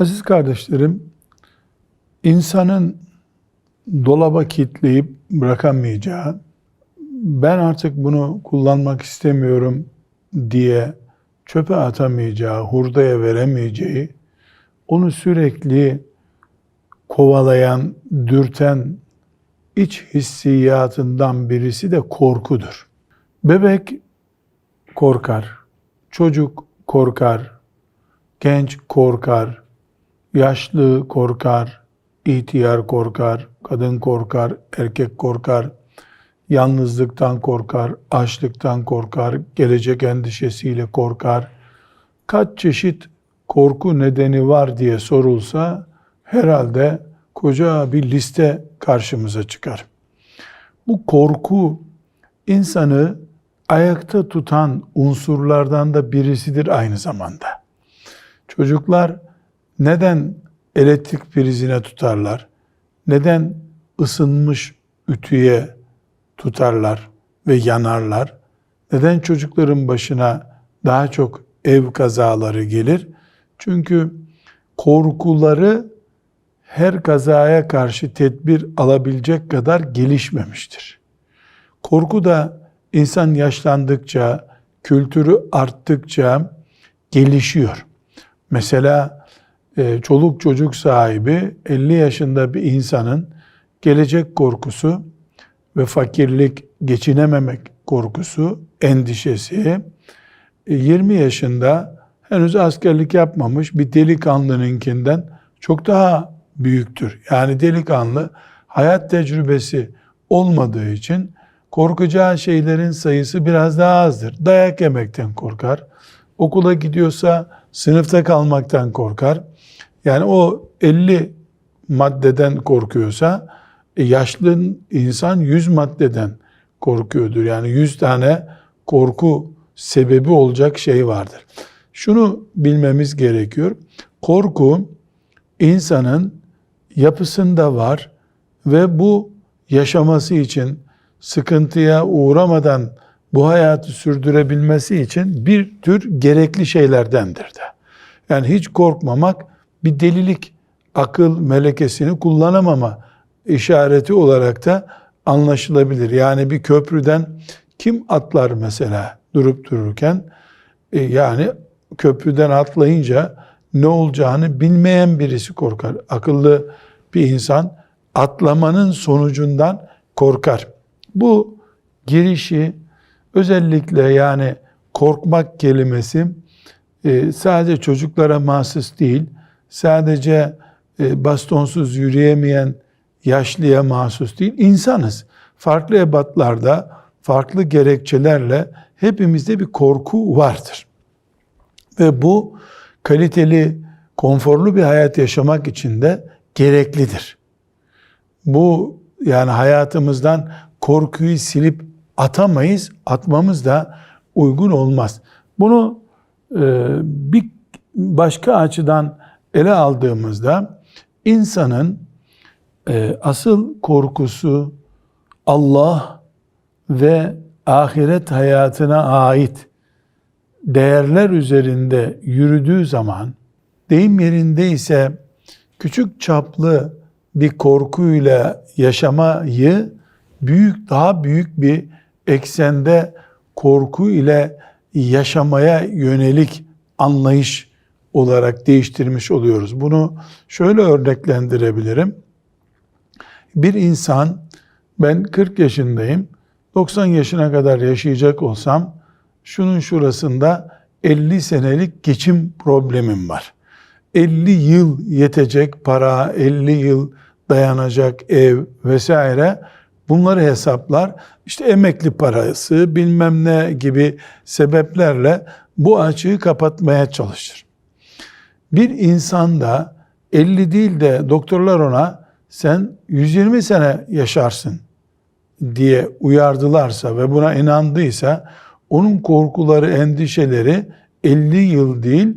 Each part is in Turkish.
Aziz kardeşlerim, insanın dolaba kitleyip bırakamayacağı, ben artık bunu kullanmak istemiyorum diye çöpe atamayacağı, hurdaya veremeyeceği, onu sürekli kovalayan, dürten iç hissiyatından birisi de korkudur. Bebek korkar, çocuk korkar, genç korkar, yaşlı korkar, ihtiyar korkar, kadın korkar, erkek korkar, yalnızlıktan korkar, açlıktan korkar, gelecek endişesiyle korkar. Kaç çeşit korku nedeni var diye sorulsa herhalde koca bir liste karşımıza çıkar. Bu korku insanı ayakta tutan unsurlardan da birisidir aynı zamanda. Çocuklar neden elektrik prizine tutarlar? Neden ısınmış ütüye tutarlar ve yanarlar? Neden çocukların başına daha çok ev kazaları gelir? Çünkü korkuları her kazaya karşı tedbir alabilecek kadar gelişmemiştir. Korku da insan yaşlandıkça, kültürü arttıkça gelişiyor. Mesela çoluk çocuk sahibi 50 yaşında bir insanın gelecek korkusu ve fakirlik, geçinememek korkusu, endişesi 20 yaşında henüz askerlik yapmamış bir delikanlınınkinden çok daha büyüktür. Yani delikanlı hayat tecrübesi olmadığı için korkacağı şeylerin sayısı biraz daha azdır. Dayak yemekten korkar. Okula gidiyorsa sınıfta kalmaktan korkar. Yani o 50 maddeden korkuyorsa e, yaşlı insan 100 maddeden korkuyordur. Yani 100 tane korku sebebi olacak şey vardır. Şunu bilmemiz gerekiyor. Korku insanın yapısında var ve bu yaşaması için sıkıntıya uğramadan bu hayatı sürdürebilmesi için bir tür gerekli şeylerdendir de. Yani hiç korkmamak bir delilik, akıl melekesini kullanamama işareti olarak da anlaşılabilir. Yani bir köprüden kim atlar mesela durup dururken e, yani köprüden atlayınca ne olacağını bilmeyen birisi korkar. Akıllı bir insan atlamanın sonucundan korkar. Bu girişi özellikle yani korkmak kelimesi e, sadece çocuklara mahsus değil, sadece e, bastonsuz yürüyemeyen yaşlıya mahsus değil, insanız. Farklı ebatlarda, farklı gerekçelerle hepimizde bir korku vardır. Ve bu kaliteli, konforlu bir hayat yaşamak için de gereklidir. Bu yani hayatımızdan korkuyu silip atamayız, atmamız da uygun olmaz. Bunu e, bir başka açıdan ele aldığımızda insanın e, asıl korkusu Allah ve ahiret hayatına ait değerler üzerinde yürüdüğü zaman deyim yerinde ise küçük çaplı bir korkuyla yaşamayı büyük daha büyük bir eksende korku ile yaşamaya yönelik anlayış olarak değiştirmiş oluyoruz. Bunu şöyle örneklendirebilirim. Bir insan ben 40 yaşındayım. 90 yaşına kadar yaşayacak olsam şunun şurasında 50 senelik geçim problemim var. 50 yıl yetecek para, 50 yıl dayanacak ev vesaire bunları hesaplar. İşte emekli parası bilmem ne gibi sebeplerle bu açığı kapatmaya çalışır. Bir insan da 50 değil de doktorlar ona sen 120 sene yaşarsın diye uyardılarsa ve buna inandıysa onun korkuları, endişeleri 50 yıl değil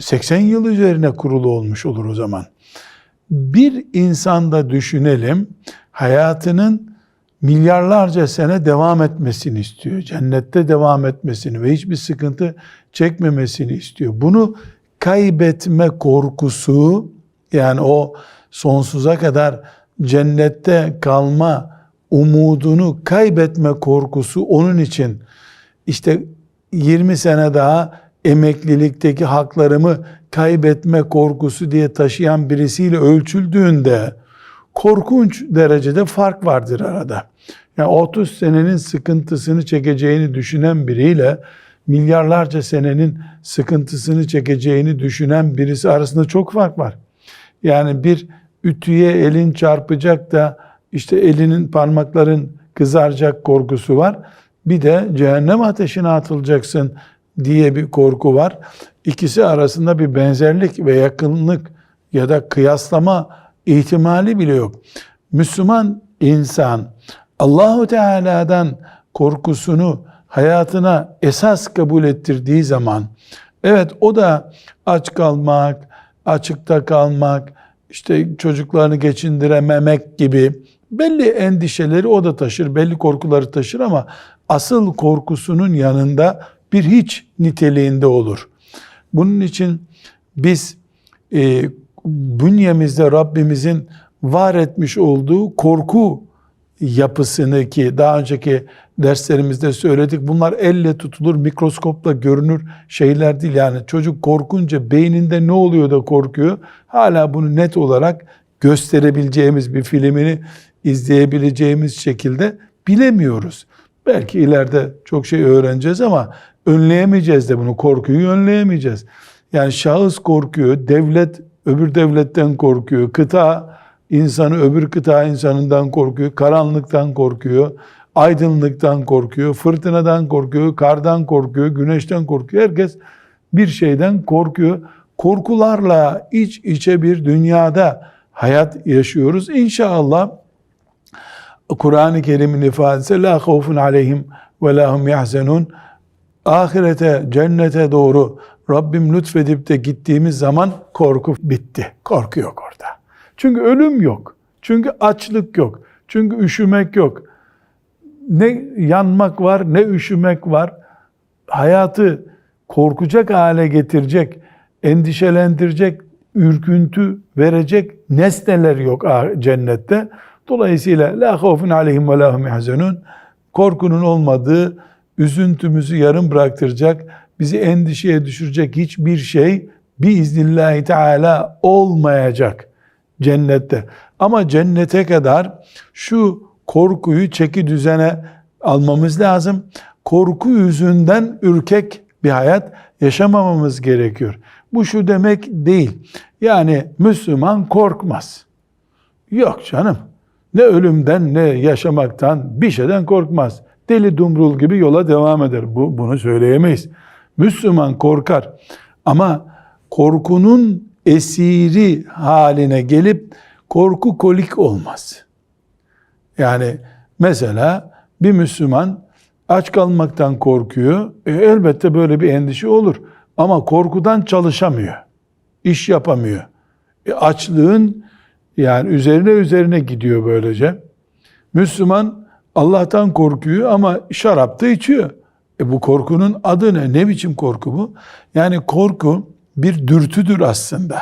80 yıl üzerine kurulu olmuş olur o zaman. Bir insanda düşünelim hayatının milyarlarca sene devam etmesini istiyor. Cennette devam etmesini ve hiçbir sıkıntı çekmemesini istiyor. Bunu kaybetme korkusu yani o sonsuza kadar cennette kalma umudunu kaybetme korkusu onun için işte 20 sene daha emeklilikteki haklarımı kaybetme korkusu diye taşıyan birisiyle ölçüldüğünde korkunç derecede fark vardır arada. Yani 30 senenin sıkıntısını çekeceğini düşünen biriyle milyarlarca senenin sıkıntısını çekeceğini düşünen birisi arasında çok fark var. Yani bir ütüye elin çarpacak da işte elinin parmakların kızaracak korkusu var. Bir de cehennem ateşine atılacaksın diye bir korku var. İkisi arasında bir benzerlik ve yakınlık ya da kıyaslama ihtimali bile yok. Müslüman insan Allahu Teala'dan korkusunu hayatına esas kabul ettirdiği zaman evet o da aç kalmak, açıkta kalmak, işte çocuklarını geçindirememek gibi belli endişeleri o da taşır, belli korkuları taşır ama asıl korkusunun yanında bir hiç niteliğinde olur. Bunun için biz e, bünyemizde Rabbimizin var etmiş olduğu korku yapısını ki daha önceki derslerimizde söyledik. Bunlar elle tutulur, mikroskopla görünür şeyler değil. Yani çocuk korkunca beyninde ne oluyor da korkuyor? Hala bunu net olarak gösterebileceğimiz bir filmini izleyebileceğimiz şekilde bilemiyoruz. Belki ileride çok şey öğreneceğiz ama önleyemeyeceğiz de bunu. Korkuyu önleyemeyeceğiz. Yani şahıs korkuyor, devlet öbür devletten korkuyor, kıta insanı öbür kıta insanından korkuyor, karanlıktan korkuyor, aydınlıktan korkuyor, fırtınadan korkuyor, kardan korkuyor, güneşten korkuyor. Herkes bir şeyden korkuyor. Korkularla iç içe bir dünyada hayat yaşıyoruz. İnşallah Kur'an-ı Kerim'in ifadesi la havfun aleyhim ve la hum yahzenun ahirete, cennete doğru Rabbim lütfedip de gittiğimiz zaman korku bitti. Korku yok orada. Çünkü ölüm yok. Çünkü açlık yok. Çünkü üşümek yok. Ne yanmak var, ne üşümek var. Hayatı korkacak hale getirecek, endişelendirecek, ürküntü verecek nesneler yok cennette. Dolayısıyla la havfun aleyhim ve la hum yahzenun. Korkunun olmadığı, üzüntümüzü yarım bıraktıracak, bizi endişeye düşürecek hiçbir şey biiznillahü teala olmayacak cennette. Ama cennete kadar şu korkuyu çeki düzene almamız lazım. Korku yüzünden ürkek bir hayat yaşamamamız gerekiyor. Bu şu demek değil. Yani Müslüman korkmaz. Yok canım. Ne ölümden ne yaşamaktan bir şeyden korkmaz. Deli dumrul gibi yola devam eder. Bu, bunu söyleyemeyiz. Müslüman korkar. Ama korkunun esiri haline gelip korku kolik olmaz. Yani mesela bir Müslüman aç kalmaktan korkuyor. E, elbette böyle bir endişe olur. Ama korkudan çalışamıyor. İş yapamıyor. E, açlığın yani üzerine üzerine gidiyor böylece. Müslüman Allah'tan korkuyor ama şarap da içiyor. E bu korkunun adı ne? Ne biçim korku bu? Yani korku bir dürtüdür aslında.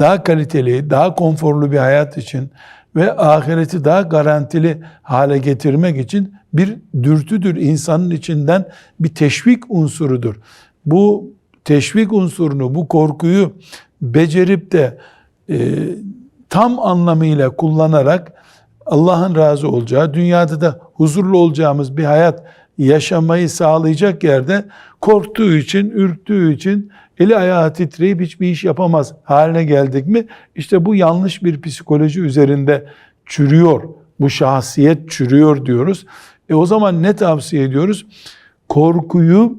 Daha kaliteli, daha konforlu bir hayat için ve ahireti daha garantili hale getirmek için bir dürtüdür. insanın içinden bir teşvik unsurudur. Bu teşvik unsurunu, bu korkuyu becerip de e, tam anlamıyla kullanarak Allah'ın razı olacağı, dünyada da huzurlu olacağımız bir hayat yaşamayı sağlayacak yerde korktuğu için, ürktüğü için eli ayağı titreyip hiçbir iş yapamaz haline geldik mi? İşte bu yanlış bir psikoloji üzerinde çürüyor. Bu şahsiyet çürüyor diyoruz. E o zaman ne tavsiye ediyoruz? Korkuyu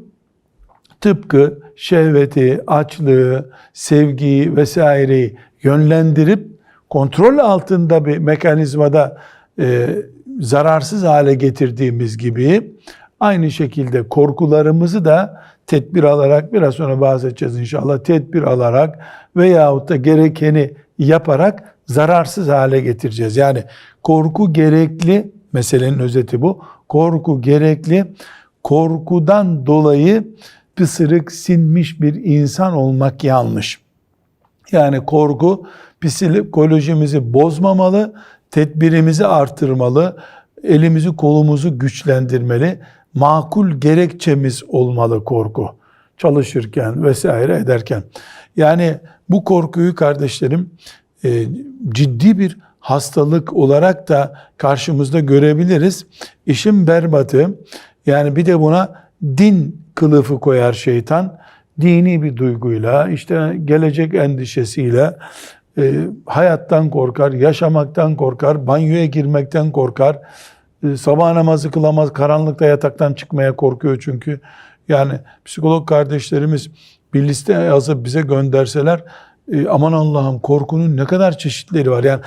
tıpkı şehveti, açlığı, sevgiyi vesaireyi yönlendirip kontrol altında bir mekanizmada e, zararsız hale getirdiğimiz gibi aynı şekilde korkularımızı da tedbir alarak biraz sonra bahsedeceğiz inşallah tedbir alarak veyahut da gerekeni yaparak zararsız hale getireceğiz. Yani korku gerekli meselenin özeti bu. Korku gerekli. Korkudan dolayı pısırık sinmiş bir insan olmak yanlış. Yani korku psikolojimizi bozmamalı, tedbirimizi artırmalı, elimizi kolumuzu güçlendirmeli, makul gerekçemiz olmalı korku. Çalışırken vesaire ederken. Yani bu korkuyu kardeşlerim e, ciddi bir hastalık olarak da karşımızda görebiliriz. İşin berbatı yani bir de buna din kılıfı koyar şeytan. Dini bir duyguyla, işte gelecek endişesiyle e, hayattan korkar, yaşamaktan korkar, banyoya girmekten korkar. E, sabah namazı kılamaz, karanlıkta yataktan çıkmaya korkuyor çünkü. Yani psikolog kardeşlerimiz bir liste yazıp bize gönderseler e, aman Allah'ım korkunun ne kadar çeşitleri var. Yani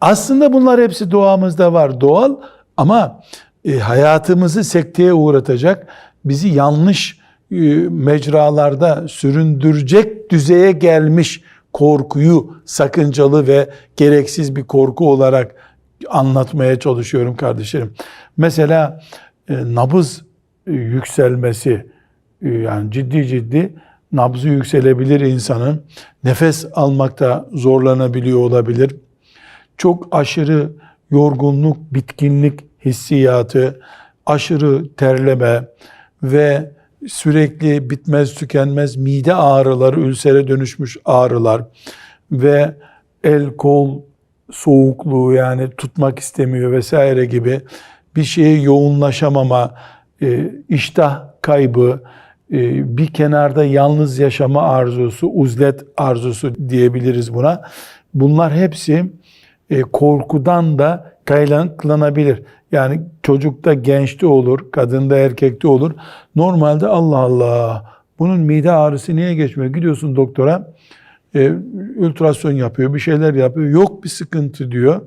aslında bunlar hepsi doğamızda var doğal ama e, hayatımızı sekteye uğratacak, bizi yanlış e, mecralarda süründürecek düzeye gelmiş korkuyu sakıncalı ve gereksiz bir korku olarak anlatmaya çalışıyorum kardeşlerim. Mesela e, nabız e, yükselmesi e, yani ciddi ciddi nabzı yükselebilir insanın. Nefes almakta zorlanabiliyor olabilir. Çok aşırı yorgunluk, bitkinlik hissiyatı, aşırı terleme ve sürekli bitmez tükenmez mide ağrıları, ülsere dönüşmüş ağrılar ve el kol soğukluğu yani tutmak istemiyor vesaire gibi bir şeye yoğunlaşamama, e, iştah kaybı, e, bir kenarda yalnız yaşama arzusu, uzlet arzusu diyebiliriz buna. Bunlar hepsi e, korkudan da kaynaklanabilir. Yani çocukta gençte olur, kadında erkekte olur. Normalde Allah Allah bunun mide ağrısı niye geçmiyor? Gidiyorsun doktora e, ultrason yapıyor, bir şeyler yapıyor. Yok bir sıkıntı diyor.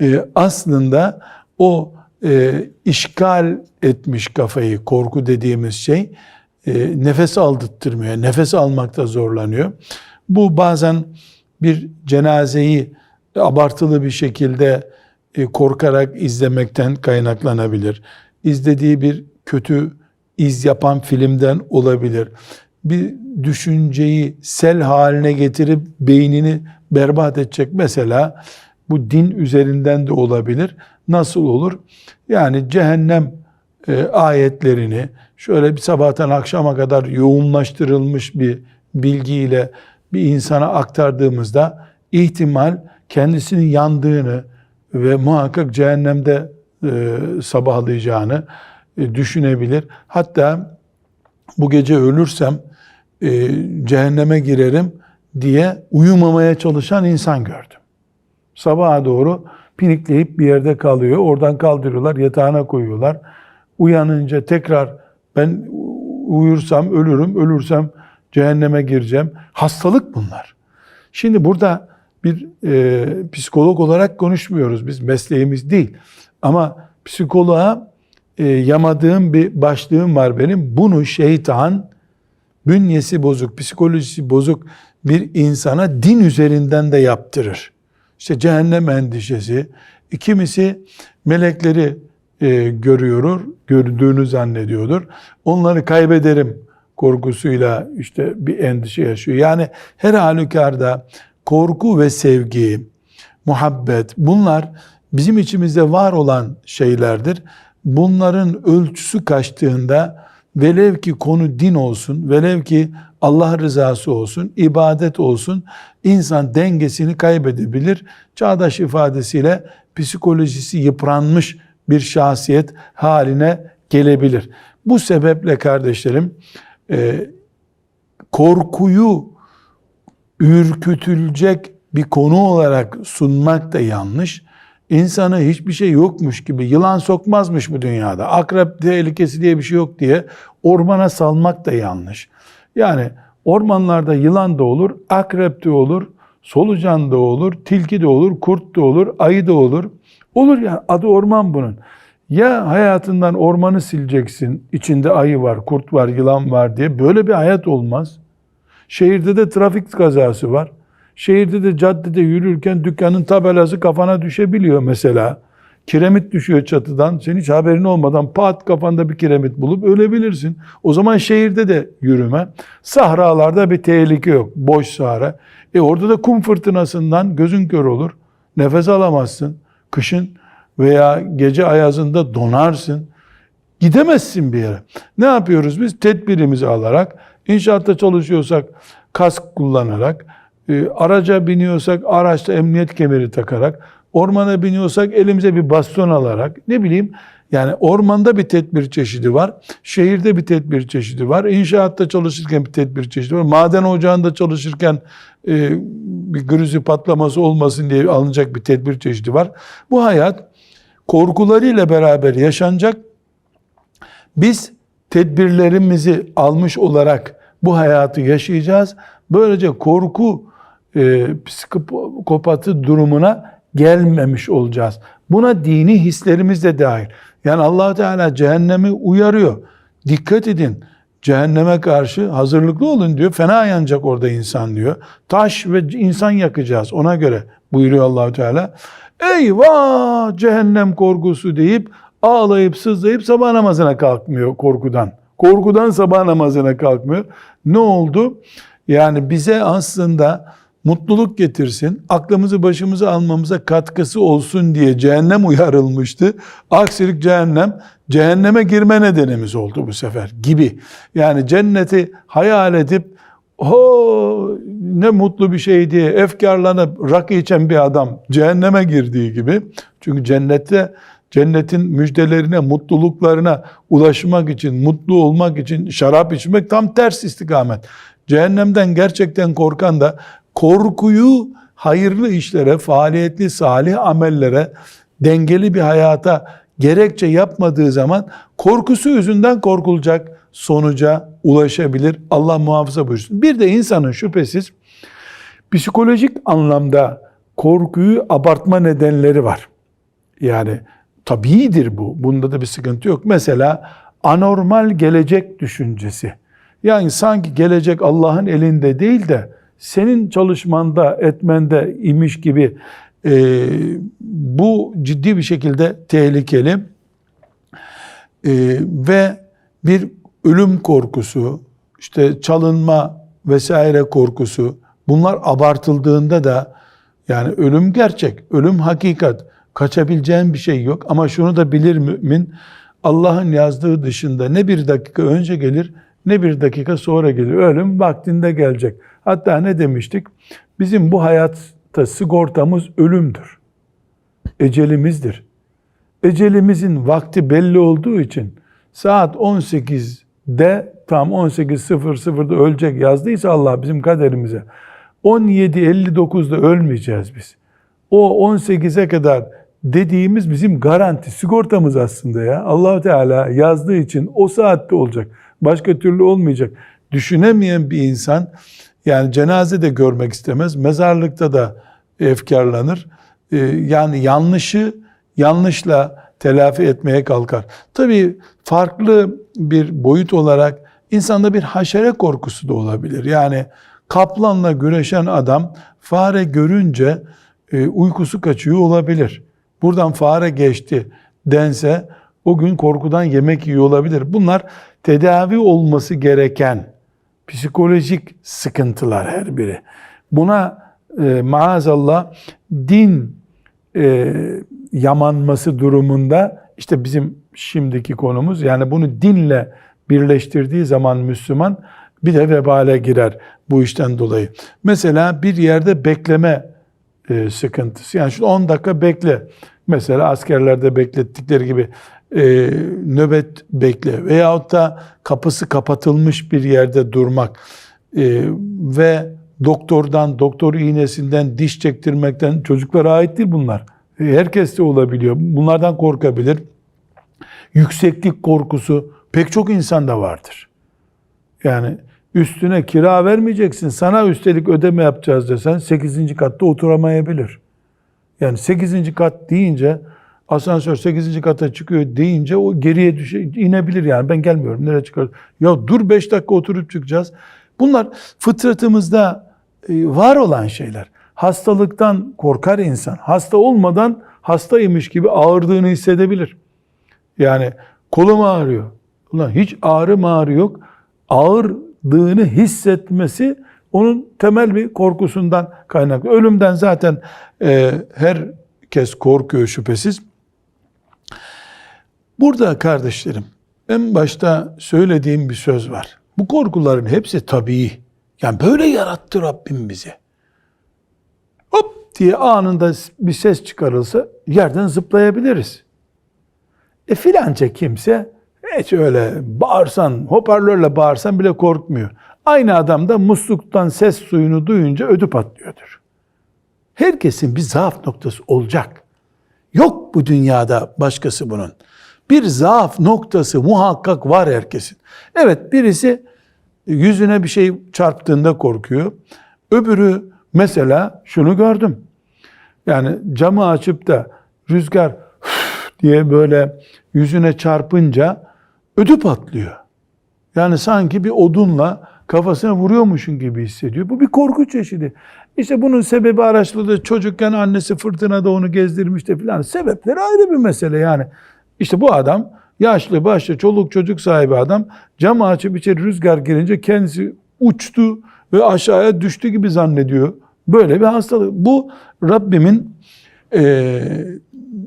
E, aslında o e, işgal etmiş kafayı, korku dediğimiz şey e, nefes aldırtmıyor. Nefes almakta zorlanıyor. Bu bazen bir cenazeyi abartılı bir şekilde e, korkarak izlemekten kaynaklanabilir. İzlediği bir kötü iz yapan filmden olabilir. Bir düşünceyi sel haline getirip beynini berbat edecek mesela bu din üzerinden de olabilir. Nasıl olur? Yani cehennem e, ayetlerini şöyle bir sabahtan akşama kadar yoğunlaştırılmış bir bilgiyle bir insana aktardığımızda ihtimal kendisinin yandığını ve muhakkak cehennemde e, sabahlayacağını e, düşünebilir. Hatta bu gece ölürsem e, cehenneme girerim diye uyumamaya çalışan insan gördüm. Sabaha doğru pinikleyip bir yerde kalıyor. Oradan kaldırıyorlar, yatağına koyuyorlar. Uyanınca tekrar ben uyursam ölürüm, ölürsem cehenneme gireceğim. Hastalık bunlar. Şimdi burada bir e, psikolog olarak konuşmuyoruz. Biz mesleğimiz değil. Ama psikoloğa e, yamadığım bir başlığım var benim. Bunu şeytan bünyesi bozuk, psikolojisi bozuk bir insana din üzerinden de yaptırır. İşte cehennem endişesi. Kimisi melekleri e, görüyor, gördüğünü zannediyordur. Onları kaybederim korkusuyla işte bir endişe yaşıyor. Yani her halükarda korku ve sevgi, muhabbet bunlar bizim içimizde var olan şeylerdir. Bunların ölçüsü kaçtığında velev ki konu din olsun, velev ki Allah rızası olsun, ibadet olsun, insan dengesini kaybedebilir. Çağdaş ifadesiyle psikolojisi yıpranmış bir şahsiyet haline gelebilir. Bu sebeple kardeşlerim e, korkuyu ürkütülecek bir konu olarak sunmak da yanlış. İnsanı hiçbir şey yokmuş gibi, yılan sokmazmış bu dünyada, akrep tehlikesi diye bir şey yok diye ormana salmak da yanlış. Yani ormanlarda yılan da olur, akrep de olur, solucan da olur, tilki de olur, kurt da olur, ayı da olur. Olur yani adı orman bunun. Ya hayatından ormanı sileceksin, içinde ayı var, kurt var, yılan var diye böyle bir hayat olmaz. Şehirde de trafik kazası var. Şehirde de caddede yürürken dükkanın tabelası kafana düşebiliyor mesela. kiremit düşüyor çatıdan. Senin hiç haberin olmadan pat kafanda bir kiremit bulup ölebilirsin. O zaman şehirde de yürüme. Sahralarda bir tehlike yok. Boş sahra. E orada da kum fırtınasından gözün kör olur. Nefes alamazsın. Kışın veya gece ayazında donarsın. Gidemezsin bir yere. Ne yapıyoruz biz? Tedbirimizi alarak, inşaatta çalışıyorsak kask kullanarak, e, araca biniyorsak araçta emniyet kemeri takarak, ormana biniyorsak elimize bir baston alarak, ne bileyim yani ormanda bir tedbir çeşidi var, şehirde bir tedbir çeşidi var, inşaatta çalışırken bir tedbir çeşidi var, maden ocağında çalışırken e, bir grizi patlaması olmasın diye alınacak bir tedbir çeşidi var. Bu hayat korkularıyla beraber yaşanacak. Biz tedbirlerimizi almış olarak bu hayatı yaşayacağız. Böylece korku e, psikopatı durumuna gelmemiş olacağız. Buna dini hislerimiz de dahil. Yani allah Teala cehennemi uyarıyor. Dikkat edin. Cehenneme karşı hazırlıklı olun diyor. Fena yanacak orada insan diyor. Taş ve insan yakacağız ona göre buyuruyor allah Teala. Eyvah cehennem korkusu deyip ağlayıp sızlayıp sabah namazına kalkmıyor korkudan. Korkudan sabah namazına kalkmıyor. Ne oldu? Yani bize aslında mutluluk getirsin, aklımızı başımıza almamıza katkısı olsun diye cehennem uyarılmıştı. Aksilik cehennem, cehenneme girme nedenimiz oldu bu sefer gibi. Yani cenneti hayal edip o ne mutlu bir şey diye efkarlanıp rakı içen bir adam cehenneme girdiği gibi. Çünkü cennette cennetin müjdelerine, mutluluklarına ulaşmak için, mutlu olmak için şarap içmek tam ters istikamet. Cehennemden gerçekten korkan da korkuyu hayırlı işlere, faaliyetli, salih amellere, dengeli bir hayata gerekçe yapmadığı zaman korkusu yüzünden korkulacak sonuca ulaşabilir. Allah muhafaza buyursun. Bir de insanın şüphesiz psikolojik anlamda korkuyu abartma nedenleri var. Yani tabiidir bu. Bunda da bir sıkıntı yok. Mesela anormal gelecek düşüncesi. Yani sanki gelecek Allah'ın elinde değil de senin çalışmanda, etmende imiş gibi e, bu ciddi bir şekilde tehlikeli e, ve bir ölüm korkusu, işte çalınma vesaire korkusu bunlar abartıldığında da yani ölüm gerçek, ölüm hakikat. Kaçabileceğin bir şey yok ama şunu da bilir mümin Allah'ın yazdığı dışında ne bir dakika önce gelir ne bir dakika sonra gelir. Ölüm vaktinde gelecek. Hatta ne demiştik? Bizim bu hayatta sigortamız ölümdür. Ecelimizdir. Ecelimizin vakti belli olduğu için saat 18'de tam 18.00'da ölecek yazdıysa Allah bizim kaderimize 17.59'da ölmeyeceğiz biz. O 18'e kadar dediğimiz bizim garanti, sigortamız aslında ya. allah Teala yazdığı için o saatte olacak. Başka türlü olmayacak. Düşünemeyen bir insan yani cenaze de görmek istemez. Mezarlıkta da efkarlanır. Ee, yani yanlışı yanlışla telafi etmeye kalkar. Tabii farklı bir boyut olarak insanda bir haşere korkusu da olabilir. Yani kaplanla güreşen adam fare görünce e, uykusu kaçıyor olabilir. Buradan fare geçti dense o gün korkudan yemek yiyor olabilir. Bunlar tedavi olması gereken psikolojik sıkıntılar her biri. Buna e, maazallah din e, yamanması durumunda işte bizim şimdiki konumuz yani bunu dinle birleştirdiği zaman Müslüman bir de vebale girer bu işten dolayı. Mesela bir yerde bekleme e, sıkıntısı. Yani şu 10 dakika bekle. Mesela askerlerde beklettikleri gibi e, nöbet bekle veyahut da kapısı kapatılmış bir yerde durmak e, ve doktordan, doktor iğnesinden, diş çektirmekten çocuklara ait değil bunlar. E, herkes de olabiliyor. Bunlardan korkabilir. Yükseklik korkusu pek çok insanda vardır. Yani üstüne kira vermeyeceksin. Sana üstelik ödeme yapacağız desen 8. katta oturamayabilir. Yani 8. kat deyince asansör 8. kata çıkıyor deyince o geriye düşe, inebilir yani ben gelmiyorum nereye çıkar? Ya dur 5 dakika oturup çıkacağız. Bunlar fıtratımızda e, var olan şeyler. Hastalıktan korkar insan. Hasta olmadan hastaymış gibi ağırdığını hissedebilir. Yani kolum ağrıyor. Ulan hiç ağrı mağrı yok. Ağırdığını hissetmesi onun temel bir korkusundan kaynaklı. Ölümden zaten e, herkes korkuyor şüphesiz. Burada kardeşlerim en başta söylediğim bir söz var. Bu korkuların hepsi tabii. Yani böyle yarattı Rabbim bizi. Hop diye anında bir ses çıkarılsa yerden zıplayabiliriz. E filanca kimse hiç öyle bağırsan, hoparlörle bağırsan bile korkmuyor. Aynı adam da musluktan ses suyunu duyunca ödü patlıyordur. Herkesin bir zaaf noktası olacak. Yok bu dünyada başkası bunun. Bir zaaf noktası muhakkak var herkesin. Evet birisi yüzüne bir şey çarptığında korkuyor. Öbürü mesela şunu gördüm. Yani camı açıp da rüzgar diye böyle yüzüne çarpınca ödü patlıyor. Yani sanki bir odunla kafasına vuruyormuşun gibi hissediyor. Bu bir korku çeşidi. İşte bunun sebebi araştırıldı. Çocukken annesi fırtınada onu gezdirmişti filan. Sebepleri ayrı bir mesele yani. İşte bu adam yaşlı başlı çoluk çocuk sahibi adam camı açıp içeri rüzgar girince kendisi uçtu ve aşağıya düştü gibi zannediyor. Böyle bir hastalık. Bu Rabbimin e,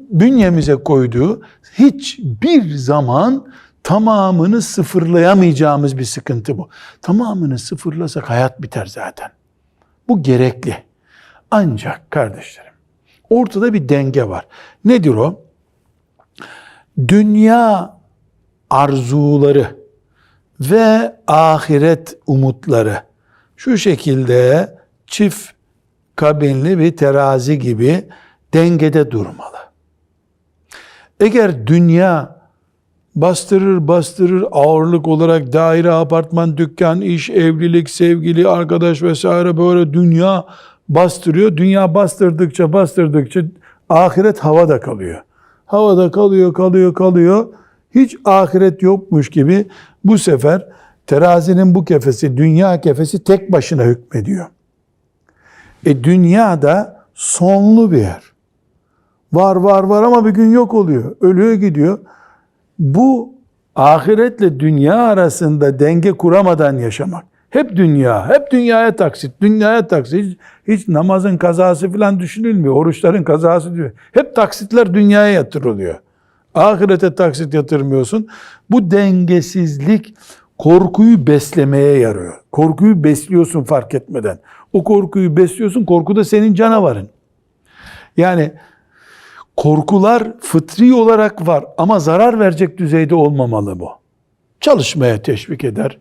bünyemize koyduğu hiçbir zaman tamamını sıfırlayamayacağımız bir sıkıntı bu. Tamamını sıfırlasak hayat biter zaten. Bu gerekli. Ancak kardeşlerim ortada bir denge var. Nedir o? Dünya arzuları ve ahiret umutları şu şekilde çift kabinli bir terazi gibi dengede durmalı. Eğer dünya bastırır bastırır ağırlık olarak daire, apartman, dükkan, iş, evlilik, sevgili, arkadaş vesaire böyle dünya bastırıyor. Dünya bastırdıkça bastırdıkça ahiret havada kalıyor. Havada kalıyor, kalıyor, kalıyor. Hiç ahiret yokmuş gibi bu sefer terazinin bu kefesi, dünya kefesi tek başına hükmediyor. E dünya da sonlu bir yer. Var var var ama bir gün yok oluyor. Ölüyor gidiyor. Bu ahiretle dünya arasında denge kuramadan yaşamak. Hep dünya, hep dünyaya taksit, dünyaya taksit. Hiç, hiç namazın kazası falan düşünülmüyor. Oruçların kazası diyor. Hep taksitler dünyaya yatırılıyor. Ahirete taksit yatırmıyorsun. Bu dengesizlik korkuyu beslemeye yarıyor. Korkuyu besliyorsun fark etmeden. O korkuyu besliyorsun. Korku da senin canavarın. Yani korkular fıtri olarak var ama zarar verecek düzeyde olmamalı bu. Çalışmaya teşvik eder.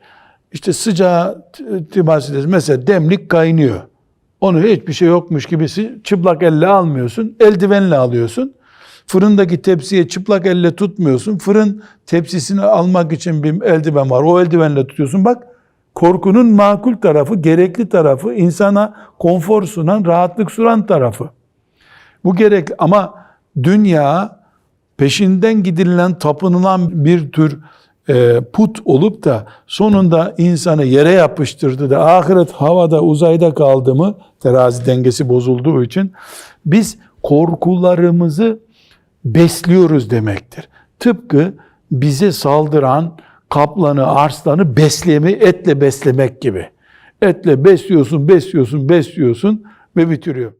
İşte sıcağı ederiz. Mesela demlik kaynıyor. Onu hiçbir şey yokmuş gibi çıplak elle almıyorsun. Eldivenle alıyorsun. Fırındaki tepsiye çıplak elle tutmuyorsun. Fırın tepsisini almak için bir eldiven var. O eldivenle tutuyorsun. Bak korkunun makul tarafı, gerekli tarafı, insana konfor sunan, rahatlık sunan tarafı. Bu gerekli ama dünya peşinden gidilen, tapınılan bir tür put olup da sonunda insanı yere yapıştırdı da ahiret havada uzayda kaldı mı terazi dengesi bozulduğu için biz korkularımızı besliyoruz demektir. Tıpkı bize saldıran kaplanı, arslanı beslemi etle beslemek gibi. Etle besliyorsun, besliyorsun, besliyorsun ve bitiriyor.